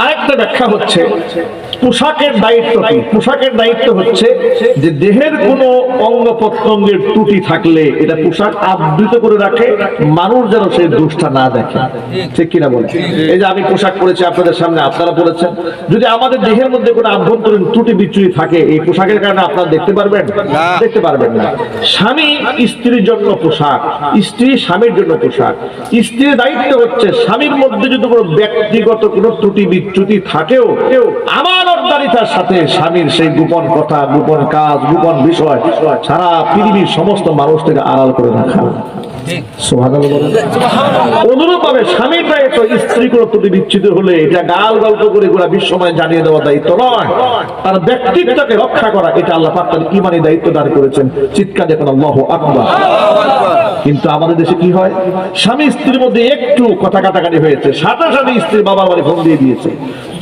আরেকটা ব্যাখ্যা হচ্ছে পোশাকের দায়িত্ব কি? পোশাকের দায়িত্ব হচ্ছে যে দেহের কোনো অঙ্গ প্রত্যঙ্গের ত্রুটি থাকলে এটা পোশাক আবৃত করে রাখে মানুষ যেন সেই দোষটা না দেখে। ঠিক কিনা বলে এই যে আমি পোশাক পরেছি আপনাদের সামনে আপনারা পরেছেন যদি আমাদের দেহের মধ্যে কোনো আভ্যন্তরীণ ত্রুটি বিচ্যুতি থাকে এই পোশাকের কারণে আপনারা দেখতে পারবেন? দেখতে পারবেন না। স্বামী স্ত্রীর জন্য পোশাক স্ত্রী স্বামীর জন্য পোশাক। স্ত্রীর দায়িত্ব হচ্ছে স্বামীর মধ্যে যদি কোনো ব্যক্তিগত কোনো ত্রুটি বিচ্যুতি থাকেও আমানতদারিতার সাথে স্বামীর সেই গোপন কথা, গোপন কাজ, গোপন বিষয় সারা পৃথিবীর সমস্ত মানুষ থেকে আড়াল করে রাখা। কিন্তু আমাদের দেশে কি হয়? স্বামী স্ত্রীর মধ্যে একটু কথা কাটাকাটি হয়েছে। সাথে সাথে স্ত্রী বাবার বাড়ি ফোন দিয়ে দিয়েছে।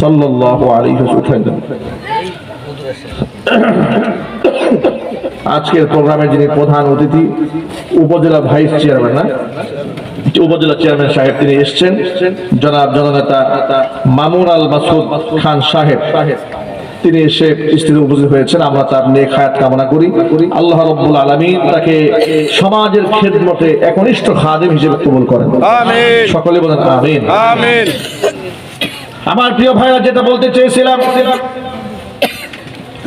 সাল্লাল্লাহু আলাইহি ওয়াসাল্লাম আজকের প্রোগ্রামের যিনি প্রধান অতিথি উপজেলা ভাইস চেয়ারম্যান না? উপজেলা চেয়ারম্যান সাহেব তিনি এসছেন। জনাব জননেতা মামুন আল মাসুদ খান সাহেব। তিনি এসে স্ত্রী উপস্থিত হয়েছেন। আমরা তার নেক হায়াত কামনা করি। আল্লাহ রব্বুল আলমিন তাকে সমাজের খেদমতে একনিষ্ঠ খাদেম হিসেবে কবুল করেন। সকলে বলেন আমিন। আমিন। আমার প্রিয় ভাইরা, যেটা বলতে চেয়েছিলাম,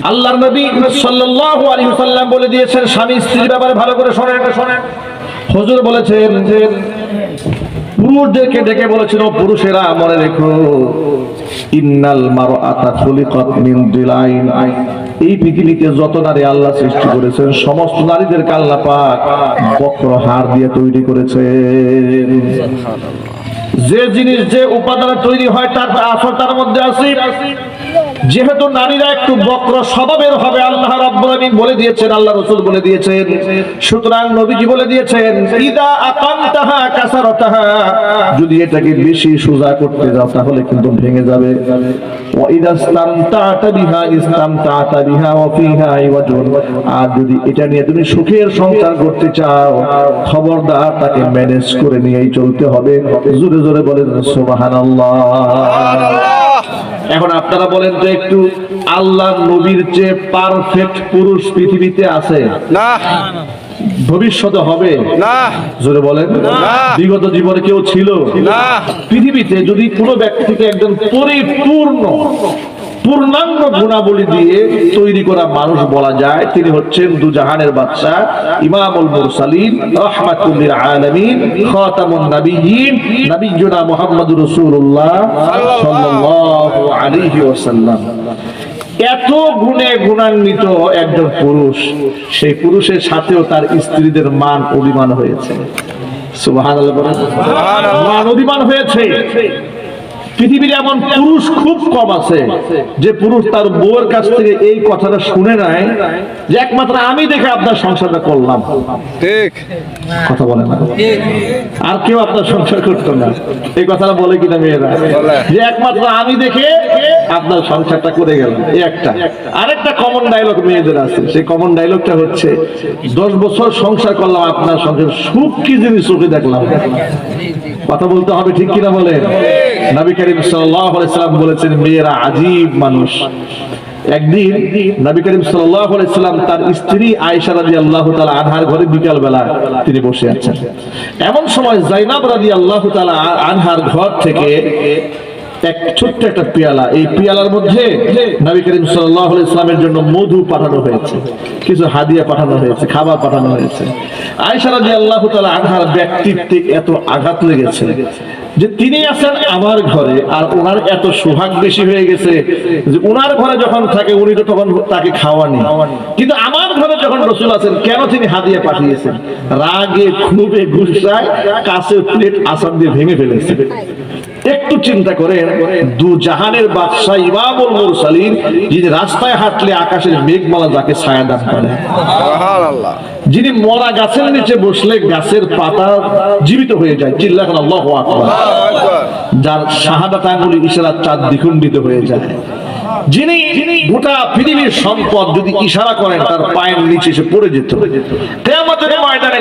আল্লাহর নবী সাল্লাল্লাহু আলাইহি ওয়াসাল্লাম বলে দিয়েছেন, স্বামী স্ত্রীর ব্যাপারে ভালো করে শোনেন। শোনেন হুজুর বলেছেন পুরুষদেরকে ডেকে বলেছেন ও পুরুষেরা মনে রেখো, ইন্নাল মারআতা খুলিকাত মিন দিলাইন। এই পৃথিবীতে যত নারী আল্লাহ সৃষ্টি করেছেন, সমস্ত নারীদের আল্লাহ পাক বক্র হার দিয়ে তৈরি করেছেন। যে জিনিস যে উপাদানে তৈরি হয় তার আসল তার মধ্যে আছে যেহেতু নারীরা একটু বক্র স্বভাবের হবে, আল্লাহ রাব্বুল বলে দিয়েছেন, আল্লাহ রাসূল বলে দিয়েছেন। সুতরাং নবীজি বলে দিয়েছেন, ইদা যদি এটাকে বেশি সোজা করতে যাও, তাহলে কিন্তু ভেঙে যাবে। ওয়া ইদা বিহা বিহা ফিহা আর যদি এটা নিয়ে তুমি সুখের সংসার করতে চাও, খবরদার, তাকে ম্যানেজ করে নিয়েই চলতে হবে। জোরে জোরে বলেন এখন আপনারা বলেন যে একটু আল্লাহ নবীর যে পারফেক্ট পুরুষ পৃথিবীতে আছে না। ভবিষ্যতে হবে? না। জোরে বলেন। বিগত জীবনে কেউ ছিল? না। পৃথিবীতে যদি কোনো ব্যক্তিকে একজন পরিপূর্ণ পূর্ণাঙ্গ গুণাবলী দিয়ে তৈরি করা মানুষ বলা যায়। তিনি হচ্ছেন দুজাহানের বাদশা ইমামুল মুরসালিন রাহমাতুল্লিল আলামিন খাতামুন নাবিয়্যিন নবিয়্যুনা মুহাম্মদুর রাসূলুল্লাহ সাল্লাল্লাহু আলাইহি ওয়াসাল্লাম। এত গুণে গুণান্বিত একজন পুরুষ সেই পুরুষের সাথেও তার স্ত্রীদের মান অভিমান হয়েছে। সুবহানাল্লাহ। মান অভিমান হয়েছে। পৃথিবীর এমন পুরুষ খুব কম আছে যে পুরুষ তার বউয়ের কাছ থেকে এই কথাটা শুনে নাই যে একমাত্র আমি দেখে আপনার সংসারটা করলাম। ঠিক। কথা বলে না। আর কেউ আপনার সংসার করতো না। এই কথাটা বলে কিনা মেয়েরা? যে একমাত্র আমি দেখে আপনার সংসারটা করে গেলাম। এই একটা। আরেকটা কমন ডায়লগ মেয়েদের আছে। সেই কমন ডায়লগটা হচ্ছে দশ বছর সংসার করলাম আপনার সংসার সুখ কি জিনিস চোখে দেখলাম? কথা বলতে হবে ঠিক কিনা বলেন? নবী করিম সাল্লাম বলেছেন, মেয়েরা আজীব মানুষ। একদিন নবী করিম সাল্লাম তার স্ত্রী আয়েশা রাদিয়াল্লাহু তাআলা আনহার ঘরে বিকাল বেলা তিনি বসে আছেন। এমন সময় জাইনাব রাদিয়াল্লাহু তাআলা আনহার ঘর থেকে এক ছোট্ট একটা পেয়ালা, এই পেয়ালার মধ্যে নবী করিম সাল্লাল্লাহু আলাইহি সাল্লামের জন্য মধু পাঠানো হয়েছে, কিছু হাদিয়া পাঠানো হয়েছে, খাবার পাঠানো হয়েছে। আয়েশা রাদিয়াল্লাহু তাআলা আনহার ব্যক্তিত্বে এত আঘাত লেগেছে। যে তিনি আছেন আমার ঘরে আর ওনার এত সোহাগ বেশি হয়ে গেছে যে ওনার ঘরে যখন থাকে উনি তো তখন তাকে খাওয়ানি। কিন্তু আমার ঘরে যখন রসুল আছেন কেন তিনি হাদিয়া পাঠিয়েছেন? রাগে খুবে গুসায় কাছের প্লেট আসান দিয়ে ভেঙে ফেলেছে। একটু চিন্তা করেন দু জাহানের বাদশাহ ইমামুল মুরসালিন যিনি রাস্তায় হাঁটলে আকাশের মেঘমালা যাকে ছায়া দান করে। যিনি মরা গাছের নিচে বসলে গাছের পাতা জীবিত হয়ে যায়। চিল্লা আল্লাহু আকবার। যার শাহাদাত তাগুলি ইশারা চাঁদ দ্বিখণ্ডিত হয়ে যায়। যিনি গোটা পৃথিবীর সম্পদ যদি ইশারা করেন, তার পায়ের নিচে এসে পড়ে যেত। ময়দানে